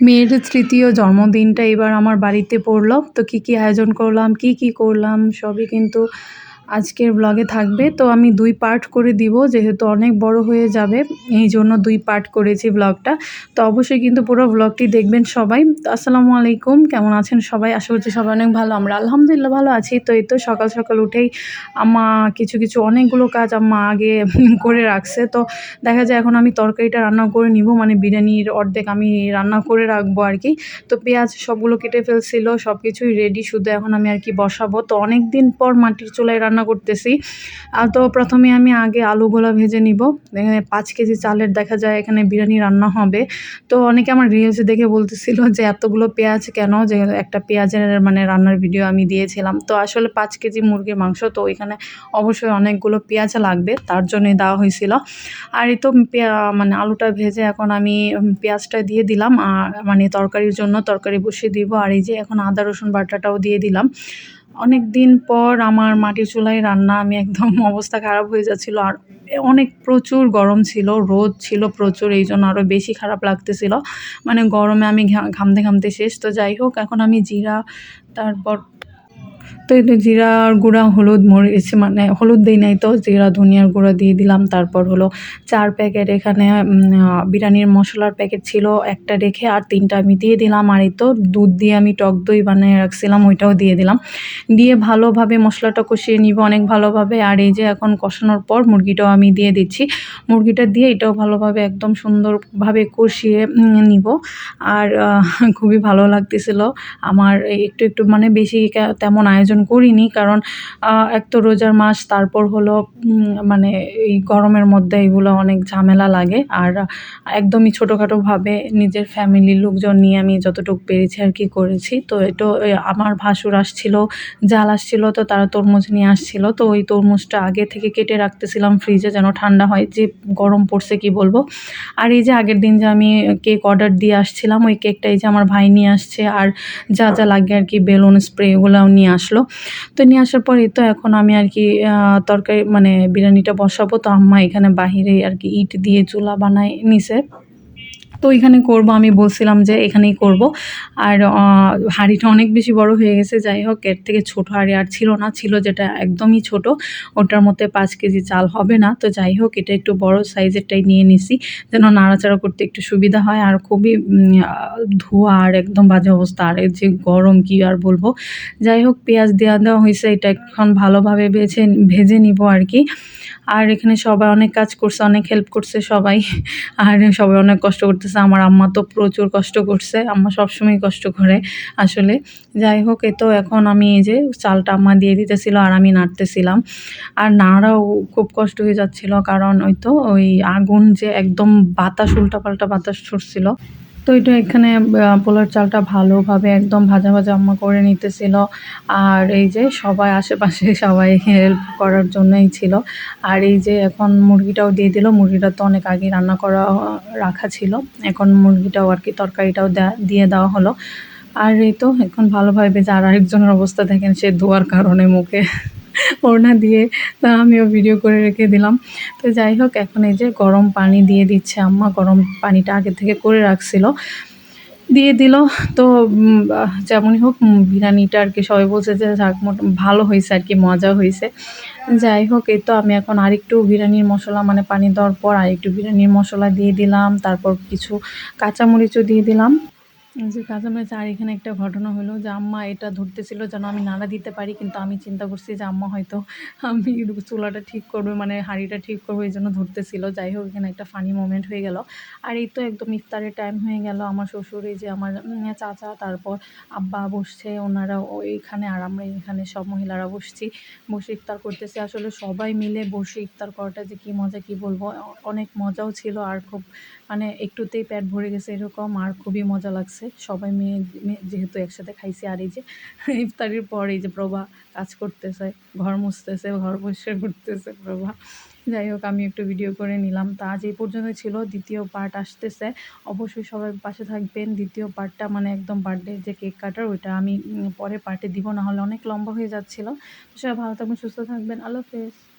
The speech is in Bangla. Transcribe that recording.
মেয়ের তৃতীয় জন্মদিনটা এবার আমার বাড়িতে পড়ল। তো কী কী আয়োজন করলাম, কী কী করলাম, সবই কিন্তু আজকের ব্লগে থাকবে। তো আমি দুই পার্ট করে দিব, যেহেতু অনেক বড় হয়ে যাবে, এই জন্য দুই পার্ট করেছি ব্লগটা তো অবশ্যই কিন্তু পুরো ব্লগটি দেখবেন সবাই। আসসালামু আলাইকুম, কেমন আছেন সবাই? আশা করছি সবাই অনেক ভালো। আমরা আলহামদুলিল্লাহ ভালো আছি। তো এই তো সকাল সকাল উঠেই আম্মা কিছু কিছু অনেকগুলো কাজ আম্মা আগে করে রাখছে। তো দেখা যায় এখন আমি তরকারিটা রান্না করে নিব মানে বিরিয়ানির অর্ধেক আমি রান্না করে রাখব আর কি। তো পেঁয়াজ সবগুলো কেটে ফেলছিল সব কিছুই রেডি শুধু এখন আমি আর কি বসাবো। তো অনেক দিন পর মাটির চুলায় রান্না করতেছি। তো প্রথমে আমি আগে আলুগুলো ভেজে নিব। পাঁচ কেজি চালের দেখা যায় এখানে বিরিয়ানি রান্না হবে। তো অনেকে আমার রিলসে দেখে বলতেছিল যে, এতগুলো পেঁয়াজ কেন? যে, একটা পেঁয়াজের মানে রান্নার ভিডিও আমি দিয়েছিলাম। তো আসলে পাঁচ কেজি মুরগির মাংস, তো এখানে অবশ্যই অনেকগুলো পেঁয়াজ লাগবে, তার জন্যই দেওয়া হয়েছিল। আর এই তো মানে আলুটা ভেজে এখন আমি পেঁয়াজটা দিয়ে দিলাম। আর মানে তরকারির জন্য তরকারি বসিয়ে দিব। আর এই যে এখন আদা, রসুন বাটাটাও দিয়ে দিলাম। অনেক দিন পর আমার মাটির চুলায় রান্না, আমি একদম অবস্থা খারাপ হয়ে যাচ্ছিল। আর অনেক প্রচুর গরম ছিল, রোদ ছিল প্রচুর, এই জন্য আরও বেশি খারাপ লাগতেছিল। মানে গরমে আমি ঘামতে ঘামতে শেষ। তো যাই হোক, এখন আমি জিরা, তারপর তো এই জিরার গুঁড়া, হলুদ মরিচ মানে হলুদ দিই নাই তো, জিরা, ধনিয়ার গুঁড়া দিয়ে দিলাম। তারপর হলো চার প্যাকেট এখানে বিরিয়ানির মশলার প্যাকেট ছিল একটা রেখে, আর তিনটা আমি দিয়ে দিলাম। আর এই তো দুধ দিয়ে আমি টক দই বানিয়ে রাখছিলাম, ওইটাও দিয়ে দিলাম। দিয়ে ভালোভাবে মশলাটা কষিয়ে নিব অনেক ভালোভাবে। আর এই যে এখন কষানোর পর মুরগিটাও আমি দিয়ে দিচ্ছি। মুরগিটা দিয়ে এটাও ভালোভাবে একদম সুন্দরভাবে কষিয়ে নিব। আর খুবই ভালো লাগতেছিল। আমার একটু একটু মানে বেশি তেমন আয়োজন করিনি, কারণ এক তো রোজার মাস, তারপর হলো মানে এই গরমের মধ্যে এগুলো অনেক ঝামেলা লাগে। আর, একদমই ছোটোখাটোভাবে নিজের ফ্যামিলির লোকজন নিয়ে আমি যতটুকু পেরেছি আর কি করেছি। তো এটা আমার ভাসুর আসছিল, জাল আসছিল, তো তারা তরমুজ নিয়ে আসছিল। তো ওই তরমুজটা আগে থেকে কেটে রাখতেছিলাম ফ্রিজে যেন ঠান্ডা হয়, যে গরম পড়ছে কি বলব। আর এই যে আগের দিন যে আমি কেক অর্ডার দিয়ে আসছিলাম, ওই কেকটা এই যে আমার ভাই নিয়ে আসছে, আর যা যা লাগে আর কি বেলুন স্প্রে এগুলোও নিয়ে আসলো। তো নিয়ে আসার পরে তো এখন আমি আর কি তরকারি মানে বিরিয়ানিটা বসাবো। তো আম্মা এখানে বাহিরে আর কি ইট দিয়ে চুলা বানায় নিছে। তো এখানে করব, আমি বলছিলাম যে এখানেই করব। আর হাঁড়িটা অনেক বেশি বড় হয়ে গেছে, যাই হোক, এর থেকে ছোট হাঁড়ি আর ছিল না, ছিল যেটা একদমই ছোট। ওটার মধ্যে পাঁচ কেজি চাল হবে না, তো যাই হোক, এটা একটু বড় সাইজেরটাই নিয়ে নিছি, যেন নাড়াচাড়া করতে একটু সুবিধা হয়। আর খুবই ধোয়া আর একদম বাজে অবস্থা, আর যে গরম কি আর বলব। যাই হোক, পেঁয়াজ দেওয়া দেওয়া হয়েছে, এটা এখন ভালোভাবে ভেজে ভেজে নিব আর কি। আর এখানে সবাই অনেক কাজ করছে, অনেক হেল্প করছে সবাই। আর সবাই অনেক কষ্ট করতেছে। আমার আম্মা তো প্রচুর কষ্ট করছে। আম্মা সবসময় কষ্ট করে আসলে। যাই হোক এ তো এখন আমি এই যে চালটা আম্মা দিয়ে দিতেছিল আর আমি নাড়তেছিলাম। আর নাড়াও খুব কষ্ট হয়ে যাচ্ছিল কারণ ওই তো ওই আগুন যে একদম বাতাস, উল্টাপাল্টা বাতাস ছুটছিল। তো এটা এখানে পোলার চালটা ভালোভাবে একদম ভাজা ভাজা আম্মা করে নিতেছিল। আর এই যে সবাই আশেপাশে সবাই হেল্প করার জন্যই ছিল। আর এই যে এখন মুরগিটাও দিয়ে দিল। মুরগিটা তো অনেক আগে রান্না করা, রাখা ছিল। এখন মুরগিটাও আর কি তরকারিটাও দিয়ে দেওয়া হলো। আর এই তো, এখন ভালোভাবে যে আর আরেকজনের অবস্থা দেখেন, সে ধোয়ার কারণে মুখে। ওড়না দিয়ে, তা আমিও ভিডিও করে রেখে দিলাম। তো যাই হোক, এখন এই যে গরম পানি দিয়ে দিচ্ছে আম্মা, গরম পানিটা আগে থেকে করে রাখছিল। দিয়ে দিল, তো যেমনই হোক বিরিয়ানিটা আর কি সবাই বলছে যে ভালো হয়েছে আর কি, মজা হয়েছে। যাই হোক, এই তো আমি এখন আরেকটু বিরিয়ানির মশলা মানে পানি দেওয়ার পর আরেকটু বিরিয়ানির মশলা দিয়ে দিলাম, তারপর কিছু কাঁচামরিচও দিয়ে দিলাম। যে কাঁচামরিচ আর এখানে একটা ঘটনা হলো যে আম্মা এটা ধরতেছিল যেন আমি নাড়া দিতে পারি, কিন্তু আমি চিন্তা করছি যে আম্মা হয়তো আমি চুলাটা ঠিক করবে মানে হাঁড়িটা ঠিক করব এই জন্য ধরতেছিল। যাই হোক, এখানে একটা ফানি মোমেন্ট হয়ে গেল। আর এই তো একদম ইফতারের টাইম হয়ে গেল। আমার শ্বশুর, এই যে আমার চাচা, তারপর আব্বা বসছে, ওনারা ওইখানে আর আমরা এখানে সব মহিলারা বসছি, বসে ইফতার করতেছি। আসলে সবাই মিলে বসে ইফতার করাটা যে কী মজা, কী বলব? অনেক মজাও ছিল আর খুব মানে একটুতেই পেট ভরে গেছে এরকম, আর খুবই মজা লাগছে। সবাই মেয়ে মেয়ে যেহেতু একসাথে খাইছি আর এই যে ইফতারির পর এই যে প্রভা কাজ করতেছে, ঘর মুছতেছে, ঘর পরিষ্কার করতেছে প্রভা। যাই হোক, আমি একটু ভিডিও করে নিলাম। তা আজ এই পর্যন্ত ছিল। দ্বিতীয় পার্ট আসতেছে। অবশ্যই সবাই পাশে থাকবেন। দ্বিতীয় পার্টটা মানে একদম বার্থডে যে কেক কাটার, ওইটা আমি পরে পার্টে দিব। না হলে অনেক লম্বা হয়ে যাচ্ছিল। সবাই ভালো থাকবেন, সুস্থ থাকবেন। আল্লাহ হাফেজ।